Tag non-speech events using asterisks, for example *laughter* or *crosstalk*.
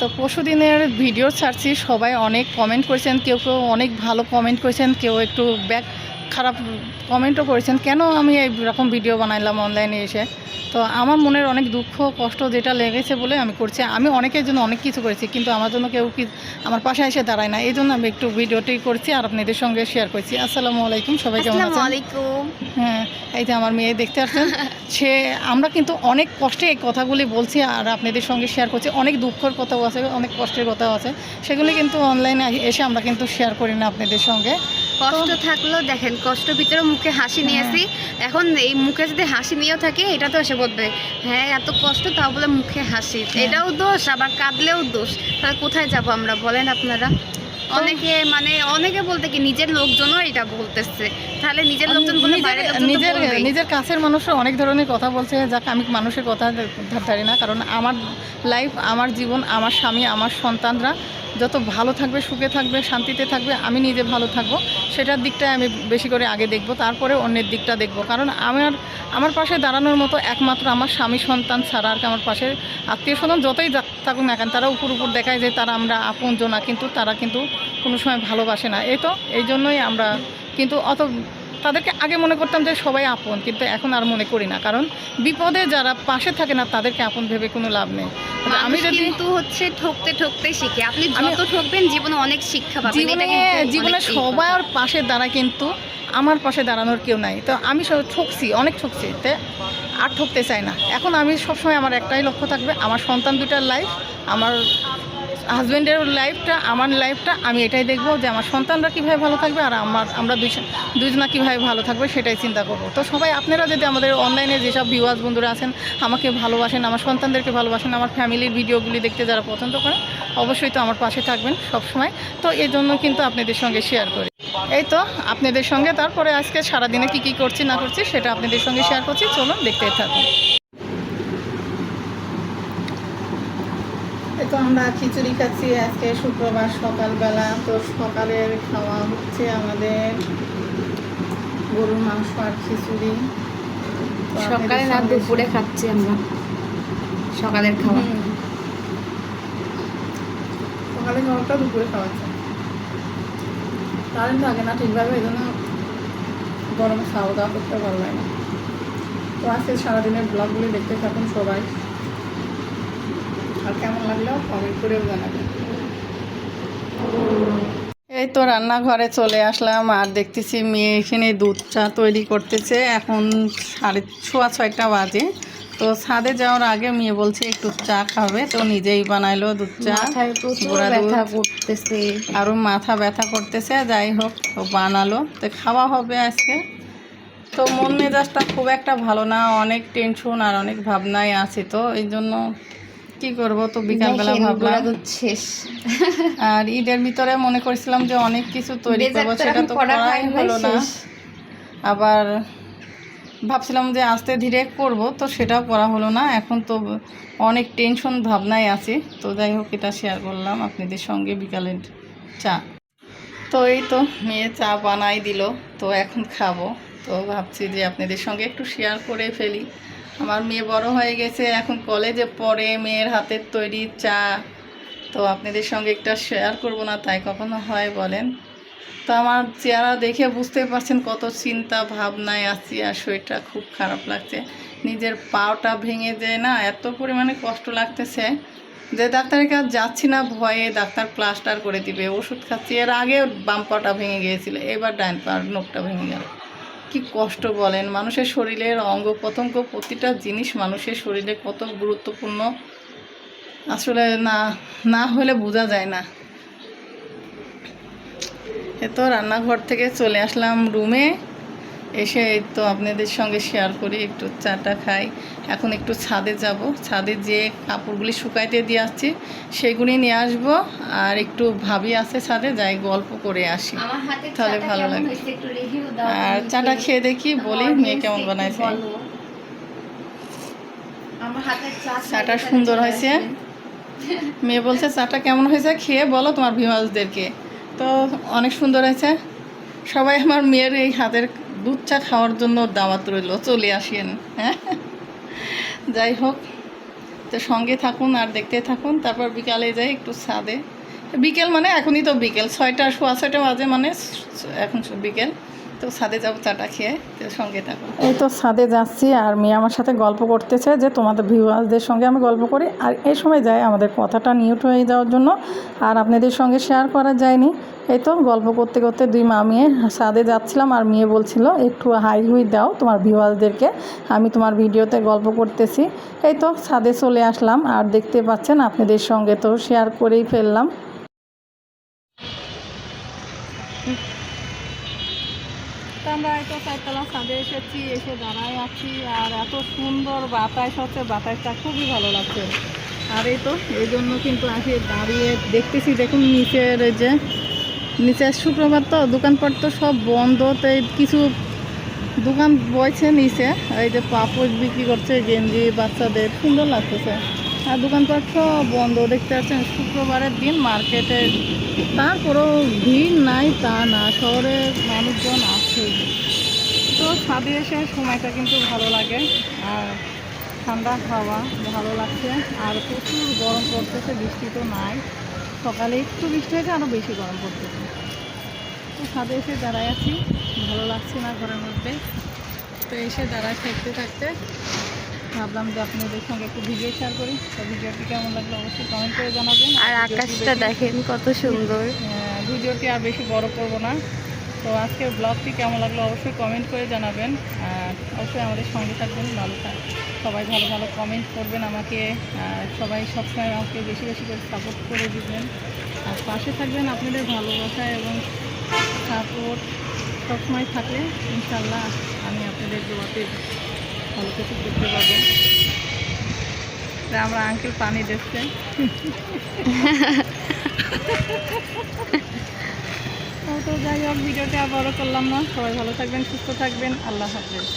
তো পরশু দিনের ভিডিও ছাড়ছি, সবাই অনেক কমেন্ট করেছেন, কেউ কেউ অনেক ভালো কমেন্ট করেছেন, কেউ একটু ব্যাক খারাপ কমেন্টও করেছেন। কেন আমি এইরকম ভিডিও বানাইলাম অনলাইনে এসে? তো আমার মনের অনেক দুঃখ কষ্ট যেটা লেগেছে বলে আমি করছি। আমি অনেকের জন্য অনেক কিছু করেছি কিন্তু আমার জন্য কেউ কি আমার পাশে এসে দাঁড়ায় না। এই জন্য আমি একটু ভিডিওটি করছি আর আপনাদের সঙ্গে শেয়ার করছি। আসসালামু আলাইকুম সবাই কেমন আছেন? হ্যাঁ এই যে আমার মেয়ে দেখতে পাচ্ছেন সে আমরা কিন্তু অনেক কষ্টে এই কথাগুলি বলছি আর আপনাদের সঙ্গে শেয়ার করছি। অনেক দুঃখের কথাও আছে অনেক কষ্টের কথাও আছে। সেগুলি কিন্তু অনলাইনে এসে আমরা কিন্তু শেয়ার করি না আপনাদের সঙ্গে। কষ্ট থাকলেও দেখেন কষ্ট ভিতরে মুখে হাসি নিয়েছি। এখন এই মুখে যদি হাসি নিয়েও থাকে এটা তো বলবে হ্যাঁ এত কষ্ট তাও বলে মুখে হাসি। এটাও দোষ আবার কাঁদলেও দোষ। তাহলে কোথায় যাব আমরা? বলেন আপনারা। অনেকে মানে অনেকে বলতে কি নিজের লোকজনও এটা বলতেছে। তাহলে নিজের লোকজন বলে নিজের- নিজের কাছের মানুষরা অনেক ধরনের কথা বলছে যাক আমি মানুষের কথা ধার না কারণ আমার লাইফ আমার জীবন আমার স্বামী আমার সন্তানরা যত ভালো থাকবে সুখে থাকবে শান্তিতে থাকবে আমি নিজে ভালো থাকব সেটার দিকটাই আমি বেশি করে আগে দেখব তারপরে অন্যের দিকটা দেখব। কারণ আমার আমার পাশে দাঁড়ানোর মতো একমাত্র আমার স্বামী সন্তান ছাড়া আর কি আমার পাশে আত্মীয় স্বজন যতই থাকুক না কেন তারা উপর উপর দেখায় যে তারা আমরা আপন জনা কিন্তু তারা কিন্তু কোনো সময় ভালোবাসে না। এই তো এই জন্যই আমরা কিন্তু অত তাদেরকে আগে মনে করতাম যে সবাই আপন কিন্তু এখন আর মনে করি না। কারণ বিপদে যারা পাশে থাকে না তাদেরকে আপন ভেবে কোনো লাভ নেই। আমি যদি কিন্তু হচ্ছে ঠকতে ঠকতে শিখে। আপনি যত ঠকবেন জীবনে অনেক শিক্ষা পাবেন। জীবনে জীবনে সবার। পাশে দাঁড়ায় কিন্তু আমার পাশে দাঁড়ানোর কেউ নাই। তো আমি সব ঠকছি অনেক ঠকছি তে আর ঠকতে চাই না। এখন আমি সবসময় আমার একটাই লক্ষ্য থাকবে আমার সন্তান দুটার লাইফ আমার হাজব্যান্ডের লাইফটা, আমার লাইফটা, আমি এটাই দেখব যে আমার সন্তানরা কীভাবে ভালো থাকবে আর আমার, আমরা দুই দুইজনা কীভাবে ভালো থাকবে সেটাই চিন্তা করব। তো সবাই, আপনারা যদি আমাদের অনলাইনে যেসব ভিউয়ার্স বন্ধুরা আছেন, আমাকে ভালোবাসেন, আমার সন্তানদেরকে ভালোবাসেন, আমার ফ্যামিলির ভিডিওগুলি দেখতে যারা পছন্দ করেন, অবশ্যই তো আমার পাশে থাকবেন সব সময় তো এই জন্য কিন্তু আপনাদের সঙ্গে শেয়ার করি। এই তো, আপনাদের সঙ্গে, তারপরে আজকে সারাদিনে কি কি করছি, না করছি, সেটা আপনাদের সঙ্গে শেয়ার করছি। চলুন দেখতেই থাকুন। তো আমরা খিচুড়ি খাচ্ছি আজকে শুক্রবার সকালবেলা। তো সকালের খাওয়া হচ্ছে আমাদের গরুর মাংস আর খিচুড়ি। সকালে না দুপুরে খাচ্ছি আমরা। সকালের খাওয়া। সকালে খাওয়াটা দুপুরে খাওয়াচ্ছে কারেন্ট থাকে না ঠিকভাবে এই জন্য গরমে খাওয়া দাওয়া করতে ভালো লাগে না। তো আজকে সারাদিনের ব্লগগুলি দেখতে থাকুন সবাই। আর কেমন লাগল? কমেন্ট করেও জানাবেন। এই তো রান্নাঘরে চলে আসলাম আর দেখতেছি মেয়ে এখানে দুধ চা তৈরি করতেছে। এখন সাড়ে ছোয়া ছয়টা বাজে। তো ছাদে যাওয়ার আগে মেয়ে বলছে একটু চা খাবে তো নিজেই বানাইলো দুধ চা ব্যথা করতেছে। আরও মাথা ব্যথা করতেছে যাই হোক বানালো। তো খাওয়া হবে আজকে। তো মন মেজাজটা খুব একটা ভালো না অনেক টেনশন আর অনেক ভাবনায় আছে তো এই জন্য কি করব তো বিকালবেলা ভাবলাম। শেষ। আর ঈদের ভিতরে মনে করেছিলাম যে অনেক কিছু তৈরি করব সেটা তো করাই হলো না। আবার ভাবছিলাম যে আস্তে ধীরে করব তো সেটাও করা হলো না। এখন তো অনেক টেনশন ভাবনায় আছে। তো যাই হোক এটা শেয়ার করলাম আপনাদের সঙ্গে বিকালের চা। তো এই তো মেয়ে চা বানাই দিল তো এখন খাব। তো ভাবছি যে আপনাদের সঙ্গে একটু শেয়ার করে ফেলি। আমার মেয়ে বড় হয়ে গেছে, এখন কলেজে পড়ে, মেয়ের হাতের তৈরি চা। তো আপনাদের সঙ্গে একটা শেয়ার করব না, তাই কখনো হয় বলেন। তো আমার চেহারা দেখে বুঝতে পারছেন কত চিন্তা ভাবনায় আছি, আর শরীরটা খুব খারাপ লাগছে। নিজের পাওটা ভেঙে যায় না, এত পরিমাণে কষ্ট লাগতেছে যে ডাক্তারের কাছে যাচ্ছি না, ভয়ে ডাক্তার প্লাস্টার করে দিবে, ওষুধ খাচ্ছি। এর আগে বাম পাটা ভেঙে গিয়েছিল, এবার ডাইন পার নোকটা ভেঙে গেল। কি কষ্ট বলেন? মানুষের শরীরের অঙ্গ প্রত্যঙ্গ, প্রতিটা জিনিস মানুষের শরীরে কত গুরুত্বপূর্ণ। আসলে না না হলে বোঝা যায় না। এ তো রান্নাঘর থেকে চলে আসলাম রুমে এসে তো আপনাদের সঙ্গে শেয়ার করি একটু চাটা খাই। এখন একটু ছাদে যাব। ছাদে যে কাপড়গুলি শুকাইতে দিয়ে আসছি সেগুলি নিয়ে আসব। আর একটু ভাবি আছে ছাদে যাই গল্প করে আসি। তাহলে ভালো দাও আর চাটা খেয়ে দেখি বলি মেয়ে কেমন বানাইছে। চাটা সুন্দর হয়েছে। মেয়ে বলছে চাটা কেমন হয়েছে খেয়ে বলো তোমার ভিমাজদেরকে তো অনেক সুন্দর হয়েছে। সবাই আমার মেয়ের এই হাতের দুধ চা খাওয়ার জন্য দাওয়াত রইল। চলে আসেন হ্যাঁ? যাই হোক, তো সঙ্গে থাকুন আর দেখতে থাকুন। তারপর বিকালে যাই একটু ছাদে। বিকেল মানে এখনই তো বিকেল, ছয়টা, সোয়া ছয়টা বাজে মানে এখন বিকেল। তো ছাদে যাব চাটা খেয়ে, তো সঙ্গে থাকুন এই তো ছাদে যাচ্ছি, আর মেয়ে আমার সাথে গল্প করতেছে যে তোমাদের ভিউয়ার্সদের সঙ্গে আমি গল্প করি। আর এই সময় যায় আমাদের কথাটা নিউট হয়ে যাওয়ার জন্য, আর আপনাদের সঙ্গে শেয়ার করা যায়নি। এই তো গল্প করতে করতে দুই মা মেয়ে ছাদে যাচ্ছিলাম, আর মেয়ে বলছিল, একটু হাই হুই দাও তোমার ভিউয়ার্সদেরকে আমি তোমার ভিডিওতে গল্প করতেছি। এই তো ছাদে চলে আসলাম, আর দেখতে পাচ্ছেন আপনাদের সঙ্গে তো শেয়ার করেই ফেললাম। তো আমরা এই তো চারতলা ছাদে এসেছি, এসে দাঁড়ায় আছি, আর এত সুন্দর বাতাস হচ্ছে, বাতাসটা খুবই ভালো লাগছে। আর এই তো, এই জন্য কিন্তু আসি দাঁড়িয়ে দেখতেছি, দেখুন নিচের যে, নিচে শুক্রবার তো, দোকানপাট তো সব বন্ধ, তো কিছু দোকান বইছে নিচে, এই যে পাপড় বিক্রি করছে গেঞ্জি বাচ্চাদের, সুন্দর লাগতেছে। আর দোকানপাট সব বন্ধ, দেখতে পাচ্ছেন, শুক্রবারের দিন মার্কেটে তারপরেও ভিড় নাই, তা না, শহরে মানুষজন আছে। তো ছাদে এসে সময়টা কিন্তু ভালো লাগে, আর ঠান্ডা হাওয়া ভালো লাগছে, আর প্রচুর গরম পড়তেছে, বৃষ্টি তো নাই। সকালে একটু বৃষ্টি হয়েছে আরও বেশি গরম পড়তেছে। তো ছাদে এসে দাঁড়ায় আছি, ভালো লাগছে না ঘরের মধ্যে। তো এসে দাঁড়ায় থাকতে থাকতে ভাবলাম যে আপনাদের সঙ্গে একটু ভিডিও শেয়ার করি। তো ভিডিওটি কেমন লাগল অবশ্যই কমেন্ট করে জানাবেন। আর আকাশটা দেখেন কত সুন্দর। আহ, ভিডিওটি আর বেশি বড় করব না। তো আজকের ব্লগটি কেমন লাগল অবশ্যই কমেন্ট করে জানাবেন। আর অবশ্যই আমাদের সঙ্গে থাকবেন ভালো থাক সবাই ভালো ভালো কমেন্ট করবেন আমাকে। সবাই সবসময় আমাকে বেশি বেশি করে সাপোর্ট করে দিবেন। আর পাশে থাকবেন আপনাদের ভালোবাসা এবং সাপোর্ট সবসময় থাকলে ইনশাল্লাহ আমি আপনাদের দোয়াতে ভালো কিছু করতে পারব আমরা আঙ্কেল পানি দিচ্ছে। *laughs* তো যাই হোক, ভিডিওটা বড় করলাম না। সবাই ভালো থাকবেন, সুস্থ থাকবেন। আল্লাহ হাফেজ।